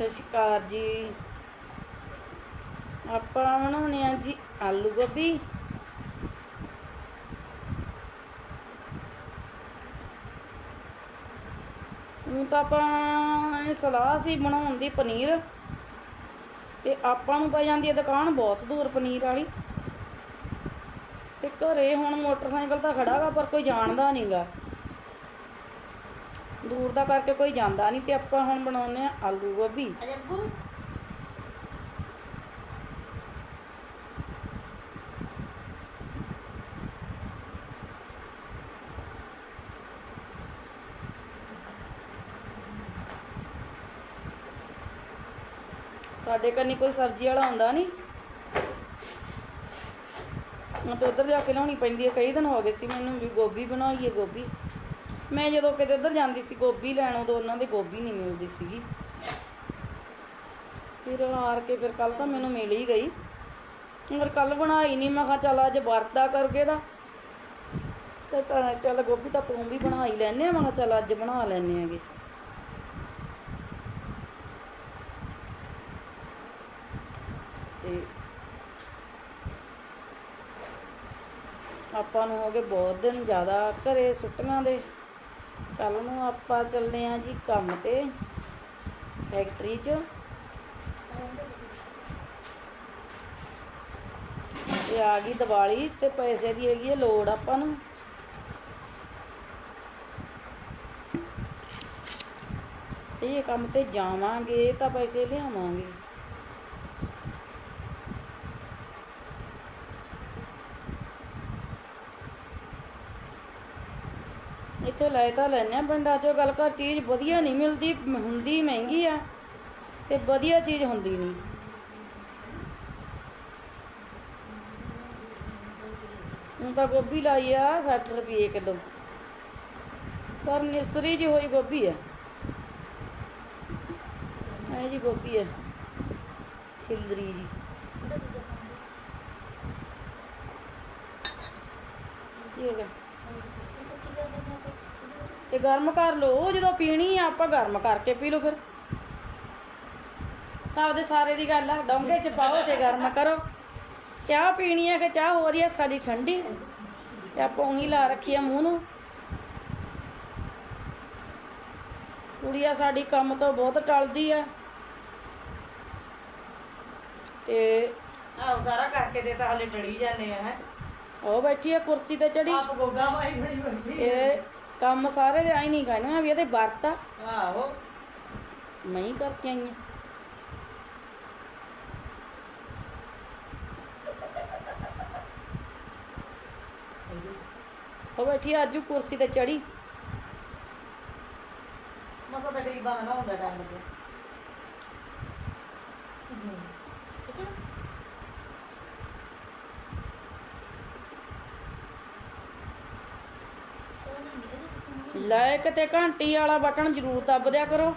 ਸਤਿ ਸ਼੍ਰੀ ਅਕਾਲ ਜੀ। ਆਪਾਂ ਬਣਾਉਣੇ ਆ ਜੀ ਆਲੂ ਗੋਭੀ। ਹੁਣ ਤਾਂ ਆਪਾਂ ਸਲਾਹ ਸੀ ਬਣਾਉਣ ਦੀ ਪਨੀਰ। ਤੇ ਆਪਾਂ ਨੂੰ ਪੈ ਜਾਂਦੀ ਹੈ ਦੁਕਾਨ ਬਹੁਤ ਦੂਰ ਪਨੀਰ ਵਾਲੀ। ਤੇ ਘਰੇ ਹੁਣ ਮੋਟਰਸਾਈਕਲ ਤਾਂ ਖੜਾਗਾ ਪਰ ਕੋਈ ਜਾਣਦਾ ਨਹੀਂਗਾ ਦੂਰ ਦਾ ਕਰਕੇ ਕੋਈ ਜਾਂਦਾ ਨਹੀਂ ਤੇ ਆਪਾਂ ਹੁਣ ਬਣਾਉਨੇ ਆ ਆਲੂ ਗੋਭੀ। ਅਜੱਬੂ ਸਾਡੇ ਕੰਨੀ ਕੋਈ ਸਬਜ਼ੀ ਵਾਲਾ ਆਉਂਦਾ ਨਹੀਂ ਮੈਂ ਤਾਂ ਉਧਰ ਜਾ ਕੇ ਲਾਉਣੀ ਪੈਂਦੀ ਹੈ ਕਈ ਦਿਨ ਹੋ ਗਏ ਸੀ ਮੈਨੂੰ ਵੀ ਗੋਭੀ ਬਣਾਈਏ ਗੋਭੀ। ਮੈਂ ਜਦੋਂ ਕਿਤੇ ਉਧਰ ਜਾਂਦੀ ਸੀ, ਗੋਭੀ ਲੈਣ, ਉਦੋਂ ਉਹਨਾਂ ਦੇ ਗੋਭੀ ਨਹੀਂ ਮਿਲਦੀ ਸੀਗੀ। ਫਿਰ ਹਾਰ ਕੇ ਫਿਰ ਕੱਲ ਤਾਂ ਮੈਨੂੰ ਮਿਲ ਹੀ ਗਈ। ਫਿਰ ਕੱਲ ਬਣਾਈ ਨਹੀਂ, ਮੈਂ ਕਿਹਾ ਚੱਲ ਅੱਜ ਵਰਤਾ ਕਰਕੇ ਦਾ। ਤੇ ਤਾਂ ਚੱਲ ਗੋਭੀ ਤਾਂ ਪੂੰ ਵੀ ਬਣਾ ਹੀ ਲੈਨੇ ਆ, ਮੈਂ ਕਿਹਾ ਚੱਲ ਅੱਜ ਬਣਾ ਲੈਨੇ ਆਗੇ। ਤੇ ਆਪਾਂ ਨੂੰ ਹੋ ਗਏ ਬਹੁਤ ਦਿਨ ਜ਼ਿਆਦਾ ਘਰੇ ਛੁੱਟੀਆਂ ਦੇ। ਕੱਲ ਨੂੰ ਆਪਾਂ ਚੱਲਦੇ ਆ ਜੀ ਕੰਮ ਤੇ ਫੈਕਟਰੀ 'ਚ। ਤੇ ਆ ਗਈ ਦੀਵਾਲੀ ਤੇ ਪੈਸੇ ਦੀ ਹੈਗੀ ਹੈ ਲੋੜ ਆਪਾਂ ਨੂੰ। ਇਹ ਕੰਮ ਤੇ ਜਾਵਾਂਗੇ ਤਾਂ ਪੈਸੇ ਲਿਆਵਾਂਗੇ। ਇੱਥੇ ਲੈ ਤਾਂ ਲੈਨੇ ਆ ਪਿੰਡਾਂ 'ਚੋਂ ਗੱਲ ਕਰ ਚੀਜ਼ ਵਧੀਆ ਨਹੀਂ ਮਿਲਦੀ, ਹੁੰਦੀ ਮਹਿੰਗੀ ਆ ਤੇ ਵਧੀਆ ਚੀਜ਼ ਹੁੰਦੀ ਨਹੀਂ। ਹੁਣ ਤਾਂ ਗੋਭੀ ਲਾਈ ਆ 60 ਰੁਪਏ ਕਿਲੋ। ਪਰ ਨਿਸਰੀ ਜੀ ਹੋਈ ਗੋਭੀ ਆ। ਇਹ ਜੀ ਗੋਭੀ ਆ ਛਿਲਦਰੀ ਜੀ ਠੀਕ ਹੈ ਤੇ ਗਰਮ ਕਰ ਲਓ। ਜਦੋਂ ਪੀਣੀ ਆ ਆਪਾਂ ਗਰਮ ਕਰਕੇ ਪੀ ਲਓ ਫਿਰ। ਸਭ ਦੇ ਸਾਰੇ ਦੀ ਗੱਲ ਆ ਡੋਂਗੇ ਚ ਪਾਓ ਤੇ ਗਰਮ ਕਰੋ। ਚਾਹ ਪੀਣੀ ਆ ਕਿ ਚਾਹ ਹੋ ਰਹੀ ਆ ਸਾਡੀ ਠੰਡੀ। ਤੇ ਆਪਾਂ ਉਂਗੀ ਲਾ ਰੱਖੀ ਆ ਮੂੰਹ ਨੂੰ। ਕੁੜੀਆ ਸਾਡੀ ਕੰਮ ਤੋਂ ਬਹੁਤ ਟਲਦੀ ਆ। ਤੇ ਆਹ ਸਾਰਾ ਕਰਕੇ ਤੇ ਤਾਂ ਹਲੇ ਡੜੀ ਜਾਂਦੇ ਆ ਹੈ। ਉਹ ਬੈਠੀ ਆ ਕੁਰਸੀ ਤੇ ਚੜੀ। ਆਪ ਗੋਗਾ ਮਾਈ ਬਣੀ ਬੈਠੀ ਇਹ ਕੰਮ ਸਾਰੇ ਦੇ ਆਈ ਨਹੀਂ ਕਹਿੰਦਾ ਵੀ ਇਹਦੇ ਵਰਤ ਆ। ਆਹੋ। ਮੈਂ ਹੀ ਕਰਕੇ ਆਈ ਹਾਂ ਉਹ ਬੈਠੀ ਆ ਆਜੂ ਕੁਰਸੀ ਤੇ ਚੜੀ ਮਸਾ ਤਾਂ ਗਰੀਬਾਂ ਦਾ ਨਾ ਹੁੰਦਾ ਟਾਈਮ ਲੱਗਿਆ ਲਾਇਕ ਤੇ ਘੰਟੀ ਵਾਲਾ ਬਟਨ ਜ਼ਰੂਰ ਦੱਬ ਦਿਆ ਕਰੋ।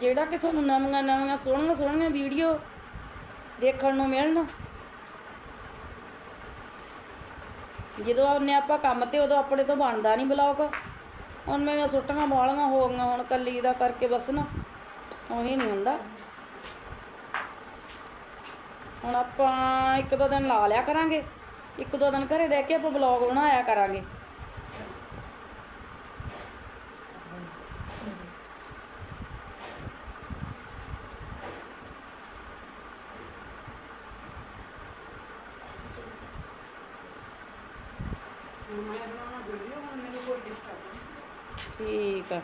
ਜਿਹੜਾ ਕਿ ਤੁਹਾਨੂੰ ਨਵੀਆਂ ਨਵੀਆਂ ਸੋਹਣੀਆਂ ਸੋਹਣੀਆਂ ਵੀਡੀਓ ਦੇਖਣ ਨੂੰ ਮਿਲਣ। ਜਦੋਂ ਆਉਂਦੇ ਆਪਾਂ ਕੰਮ ਤੇ ਉਦੋਂ ਆਪਣੇ ਤੋਂ ਬਣਦਾ ਨਹੀਂ ਬਲੌਗ। ਹੁਣ ਮੇਰੀਆਂ ਸੁੱਟੀਆਂ ਬਾਲੀਆਂ ਹੋ ਗਈਆਂ, ਹੁਣ ਕੱਲੀ ਦਾ ਕਰਕੇ ਬਸ ਨਾ ਉਹੀ ਨਹੀਂ ਹੁੰਦਾ। ਹੁਣ ਆਪਾਂ ਇੱਕ ਦੋ ਦਿਨ ਲਾ ਲਿਆ ਕਰਾਂਗੇ। ਇੱਕ ਦੋ ਦਿਨ ਘਰੇ ਰਹਿ ਕੇ ਆਪਾਂ ਬਲੌਗ ਬਣਾਇਆ ਕਰਾਂਗੇ। ਆ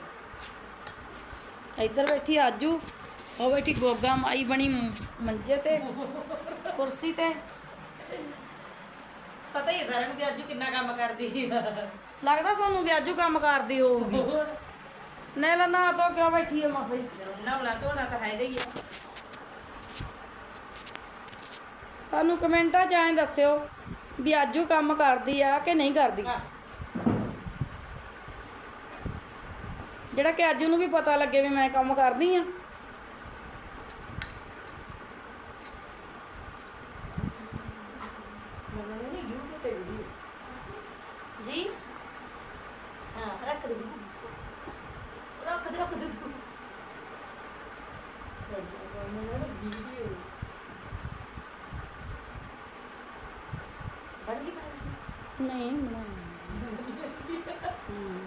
ਇੱਧਰ ਬੈਠੀ ਆਜੂ। ਉਹ ਬੈਠੀ ਗੋਗਾ ਮਾਈ ਬਣੀ ਮੰਜੇ ਤੇ ਕੁਰਸੀ ਤੇ। ਪਤਾ ਹੀ ਹੈ ਸਾਰਿਆਂ ਨੂੰ ਵੀ ਅੱਜ ਕਿੰਨਾ ਕੰਮ ਕਰਦੀ ਆ ਲੱਗਦਾ ਸਾਨੂੰ ਵੀ ਆਜੂ ਕੰਮ ਕਰਦੀ ਹੋਊਗੀ। ਹੋਰ? ਨਹੀਂ ਲਾ ਨਾ ਤੋ ਕਿਉਂ ਬੈਠੀ ਹੈ ਮਾਸੀ? ਨਵਲਾ ਧੋਣਾ ਤਾਂ ਹੈਗਾ ਹੀ ਆ। ਸਾਨੂੰ ਕਮੈਂਟਾਂ 'ਚ ਐਂ ਦੱਸਿਓ ਵੀ ਆਜੂ ਕੰਮ ਕਰਦੀ ਆ ਕਿ ਨਹੀਂ ਕਰਦੀ। ਹਾਂ। ਜਿਹੜਾ ਕਿ ਆਜੂ ਨੂੰ ਵੀ ਪਤਾ ਲੱਗੇ ਵੀ ਮੈਂ ਕੰਮ ਕਰਦੀ ਆ। ਮੈਨੂੰ ਨਹੀਂ YouTube ਤੇ ਵੀਡੀਓ ਜੀ? ਹਾਂ ਰੱਖ ਦੇ। ਰੱਖ ਦੇ ਰੱਖ ਦੇ ਤੂੰ ਵੀਡੀਓ ਬਣ ਗਈ ਬਣ ਨਹੀਂ ਬਣਾਇਆ ਹਮ।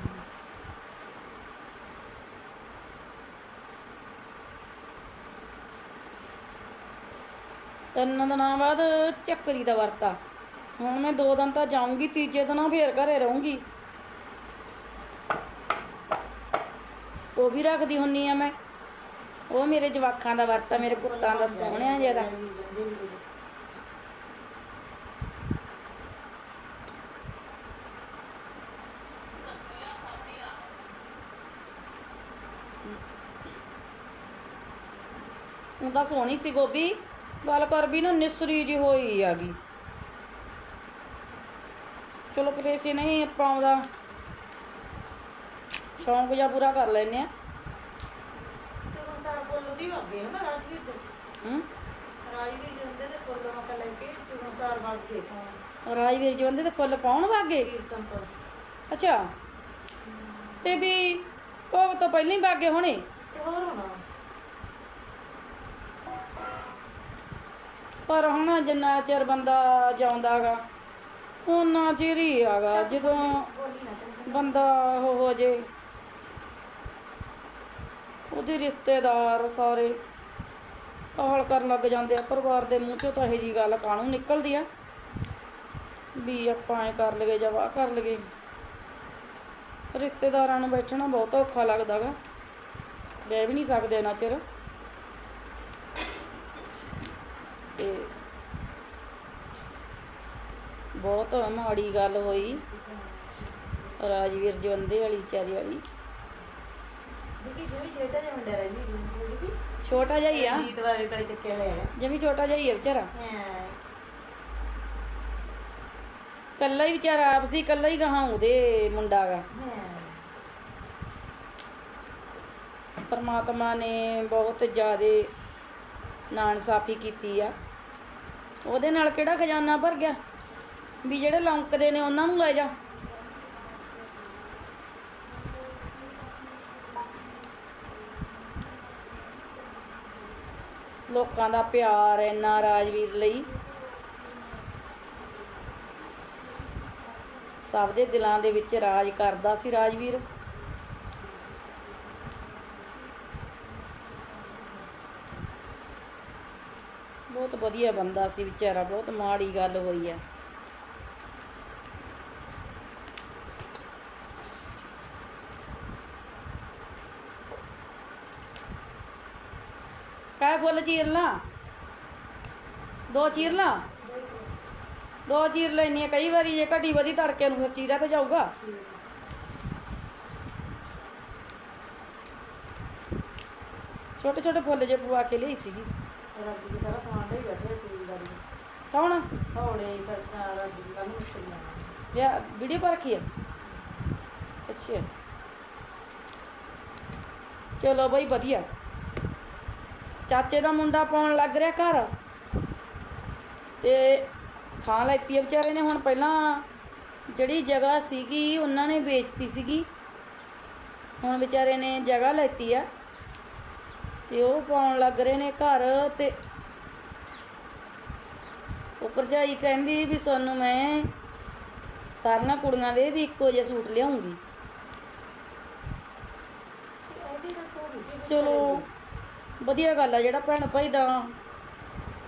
ਤਿੰਨ ਦਿਨਾਂ ਬਾਅਦ ਚੱਕਰੀ ਦਾ ਵਰਤਾ। ਹੁਣ ਮੈਂ ਦੋ ਦਿਨ ਤਾਂ ਜਾਊਂਗੀ, ਤੀਜੇ ਦਿਨ ਫੇਰ ਘਰੇ ਰਹੂੰਗੀ। ਉਹ ਵੀ ਰੱਖਦੀ ਹੁੰਨੀ ਆ ਮੈਂ। ਉਹ ਮੇਰੇ ਜਵਾਕਾਂ ਦਾ ਵਰਤਾ, ਮੇਰੇ ਪੁੱਤਾਂ ਦਾ ਸੋਹਣਿਆ ਜਿਹਾ ਦਾ। ਤਾਂ ਸੋਹਣੀ ਸੀ ਗੋਭੀ। ਗੱਲ ਕਰ ਵੀ ਨਾ ਨਿਸਰੀ ਜੀ ਹੋਈ ਆਗੀ ਚਲੋ ਪਰੇਸੀ ਨਹੀਂ ਆਪਾਂ ਉਹਦਾ ਸ਼ੌਂਕ ਜਿਹਾ ਪੂਰਾ ਕਰ ਲੈਨੇ ਆ ਚਲੋ ਸਾਰ ਬੋਲੂ ਦੀ ਅੱਗੇ ਹੈ ਨਾ ਰਾਜਵੀਰ ਦੇ? ਹੂੰ? ਰਾਜਵੀਰ ਜੀ ਹੁੰਦੇ ਤੇ ਫੁੱਲ ਮਕਾ ਲੈ ਕੇ ਸਾਰ ਪਾਉਣ ਰਾਜਵੀਰ ਜੀ ਤੇ ਫੁੱਲ ਪਾਉਣ ਵਾਗੇ ਕੀਰਤਨ ਪਰ ਅੱਛਾ। ਤੇ ਵੀ ਭੋਗ ਤੋਂ ਪਹਿਲਾਂ ਹੀ ਵਾਗੇ ਹੋਣੇ? ਤੇ ਹੋਰ ਹੋਣਾ। ਪਰ ਹੁਣ ਜਿੰਨਾ ਚਿਰ ਬੰਦਾ ਜਾਉਂਦਾਗਾ ਉਹਨਾਂ ਚਿਰ ਹੀ ਆਗਾ ਜਦੋਂ ਬੰਦਾ ਉਹ ਹੋ ਜੇ ਉਹਦੇ ਰਿਸ਼ਤੇਦਾਰ ਸਾਰੇ ਕਾਹਲ ਕਰਨ ਲੱਗ ਜਾਂਦੇ ਆ। ਪਰਿਵਾਰ ਦੇ ਮੂੰਹ ਚੋਂ ਤਾਂ ਇਹੋ ਜੀ ਗੱਲ ਕਾਹਨੂੰ ਨਿਕਲਦੀ ਆ ਵੀ ਆਪਾਂ ਐ ਕਰ ਲਗੇ ਜਾਂ ਵਾਹ ਕਰ ਲਗੇ ਰਿਸ਼ਤੇਦਾਰਾਂ ਨੂੰ ਬੈਠਣਾ ਬਹੁਤ ਔਖਾ ਲੱਗਦਾਗਾ ਬਹਿ ਵੀ ਨਹੀਂ ਸਕਦੇ ਨਾ ਚਿਰ ਤੇ ਬਹੁਤ ਮਾੜੀ ਗੱਲ ਹੋਈ। ਰਾਜਵੀਰ ਜਵੰਦੇ ਵਾਲੀ ਚਾਰੀ ਵਾਲੀ। ਛੇਟਾ ਜਿਹਾ ਮੁੰਡਾ ਛੋਟਾ ਹੀ ਆ। ਜੀਤ ਵਾਲੇ ਕੋਲੇ ਚੱਕਿਆ ਹੋਇਆ ਜਮੀ ਛੋਟਾ ਜਿਹਾ ਹੀ ਆ ਵਿਚਾਰਾ। ਹੈ। ਕੱਲਾ ਹੀ ਵਿਚਾਰਾ ਆਪ ਸੀ ਕੱਲਾ ਹੀ ਗਾਹਾਂ ਉਹਦੇ ਮੁੰਡਾ ਗਾ। ਪਰਮਾਤਮਾ ਨੇ ਬਹੁਤ ਜ਼ਿਆਦੇ ਨਾਨਸਾਫੀ ਕੀਤੀ ਆ। ਉਹਦੇ ਨਾਲ ਕਿਹੜਾ ਖਜ਼ਾਨਾ ਭਰ ਗਿਆ? ਵੀ ਜਿਹੜੇ ਲੌਂਕਦੇ ਨੇ ਉਹਨਾਂ ਨੂੰ ਲੈ ਜਾ। ਲੋਕਾਂ ਦਾ ਪਿਆਰ ਇੰਨਾ ਰਾਜਵੀਰ ਲਈ। ਸਭ ਦੇ ਦਿਲਾਂ ਦੇ ਵਿੱਚ ਰਾਜ ਕਰਦਾ ਸੀ ਰਾਜਵੀਰ। ਬਹੁਤ ਵਧੀਆ ਬੰਦਾ ਸੀ ਵਿਚਾਰਾ, ਬਹੁਤ ਮਾੜੀ ਗੱਲ ਹੋਈ ਹੈ ਕਾਹ ਫੁੱਲ ਚੀਰ ਲਾ ਦੋ ਚੀਰ ਲਾ ਦੋ ਚੀਰ ਲੈਣੀ ਆ ਕਈ ਵਾਰੀ ਜੇ ਘਟੀ ਵਧੀ ਤੜਕੇ ਨੂੰ ਫਿਰ ਚੀਰਾ ਤੇ ਜਾਊਗਾ ਛੋਟੇ ਛੋਟੇ ਫੁੱਲ ਜੇ ਪਵਾ ਕੇ ਲਈ ਸੀਗੀ ਰੱਬ ਦੀ ਸਾਰਾ ਸਮਾਨ ਲੈ ਬੈਠੇ ਪੂਰੀ ਦਾ ਕੌਣ ਹੌਲੇ ਕਰਦਾ ਚਾਚੇ ਦਾ ਮੁੰਡਾ ਪਾਉਣ ਲੱਗ ਰਿਹਾ ਘਰ। ਤੇ ਥਾਂ ਲੈਤੀ ਆ ਵਿਚਾਰੇ ਨੇ। ਹੁਣ ਪਹਿਲਾਂ ਜਿਹੜੀ ਜਗ੍ਹਾ ਸੀਗੀ ਉਹਨਾਂ ਨੇ ਵੇਚਤੀ ਸੀਗੀ। ਹੁਣ ਵਿਚਾਰੇ ਨੇ ਜਗ੍ਹਾ ਲੈਤੀ ਆ। ਤੇ ਉਹ ਪਾਉਣ ਲੱਗ ਰਹੇ ਨੇ ਘਰ ਤੇ ਉਹ ਭਰਜਾਈ ਕਹਿੰਦੀ ਵੀ ਸਾਨੂੰ ਮੈਂ ਸਾਰੀਆਂ ਕੁੜੀਆਂ ਦੇ ਵੀ ਇੱਕੋ ਜਿਹੇ ਸੂਟ ਲਿਆਉਂਗੀ। ਚਲੋ ਵਧੀਆ ਗੱਲ ਆ, ਜਿਹੜਾ ਭੈਣ ਭਾਈ ਦਾ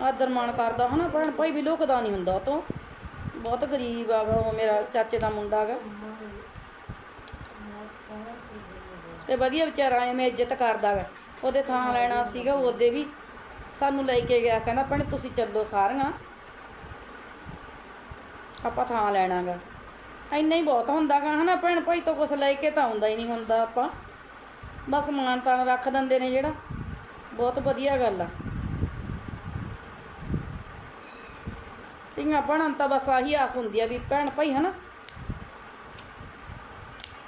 ਆਦਰ ਮਾਣ ਕਰਦਾ ਹਨਾ, ਭੈਣ ਭਾਈ ਵੀ ਲੁਕਦਾ ਨਹੀਂ ਹੁੰਦਾ ਉਹ ਤੋਂ। ਬਹੁਤ ਗਰੀਬ ਆ, ਉਹ ਮੇਰਾ ਚਾਚੇ ਦਾ ਮੁੰਡਾ ਗਾ ਤੇ ਵਧੀਆ ਵਿਚਾਰਾ ਐਵੇਂ ਇੱਜ਼ਤ ਕਰਦਾ ਗਾ। ਉਹਦੇ ਥਾਂ ਲੈਣਾ ਸੀਗਾ ਉਹਦੇ ਵੀ ਸਾਨੂੰ ਲੈ ਕੇ ਗਿਆ, ਕਹਿੰਦਾ ਭੈਣ ਤੁਸੀਂ ਚੱਲੋ ਸਾਰੀਆਂ। ਆਪਾਂ ਥਾਂ ਲੈਣਾ ਗਾ। ਇੰਨਾ ਹੀ ਬਹੁਤ ਹੁੰਦਾ ਗਾ ਹਨਾ, ਭੈਣ ਭਾਈ ਤੋਂ ਕੁਝ ਲੈ ਕੇ ਤਾਂ ਆਉਂਦਾ ਹੀ ਨਹੀਂ ਹੁੰਦਾ ਆਪਾਂ। ਬਸ ਮਾਨ ਤਾਨ ਰੱਖ ਦਿੰਦੇ ਨੇ ਜਿਹੜਾ। ਬਹੁਤ ਵਧੀਆ ਗੱਲ ਆ। ਧੀਆਂ ਭੈਣਾਂ ਤਾਂ ਬਸ ਆਹੀ ਆਸ ਹੁੰਦੀ ਆ ਵੀ ਭੈਣ ਭਾਈ ਹਨਾ।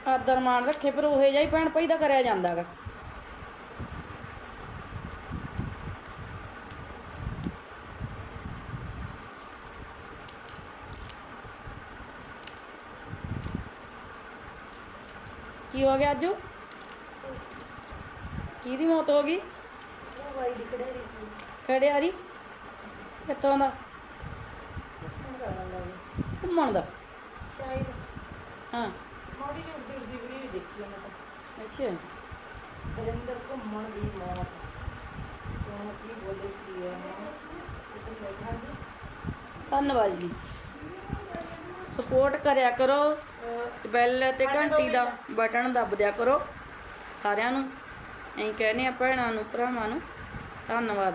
ਆਦਰ ਮਾਨ ਰੱਖੇ, ਪਰ ਉਹੇ ਜਿਹਾ ਭੈਣ ਭਾਈ ਦਾ ਕਰਿਆ ਜਾਂਦਾ ਗਾ ਕੀ ਹੋ ਗਿਆ ਅੱਜੂ? ਕਿਹਦੀ ਮੌਤ ਹੋ ਗਈ? ਤਾਈ ਦੀ ਖੜੇਰੀ ਸੀ। ਖੜਿਆਰੀ ਕਿੱਥੋਂ ਦਾ? ਹੁਣ ਘੁੰਮਣ ਦਾ? ਸ਼ਾਇਦ। ਹਾਂ। ਮਾੜੀ ਉੜਦੀ ਉੜਦੀ ਵੀਡੀਓ ਵੀ ਦੇਖੀ ਉਹਨੇ ਤਾਂ। ਅੱਛਾ। ਬਰਿੰਦਰ ਘੁੰਮਣ ਦੀ ਮੌਤ ਸੋਹਣ ਕੀ ਬੋਲੇ ਸੀ ਇਹ। ਤੇ ਮੈਂ ਕਿਹਾ ਜੀ ਧੰਨਵਾਦ ਜੀ। ਸਪੋਰਟ ਕਰਿਆ ਕਰੋ। ਬੈਲ ਤੇ ਘੰਟੀ ਦਾ ਬਟਨ ਦੱਬ ਦਿਆ ਕਰੋ ਸਾਰਿਆਂ ਨੂੰ। ਅਸੀਂ ਕਹਿੰਦੇ ਆ ਭੈਣਾਂ ਨੂੰ ਭਰਾਵਾਂ ਨੂੰ। ਧੰਨਵਾਦ।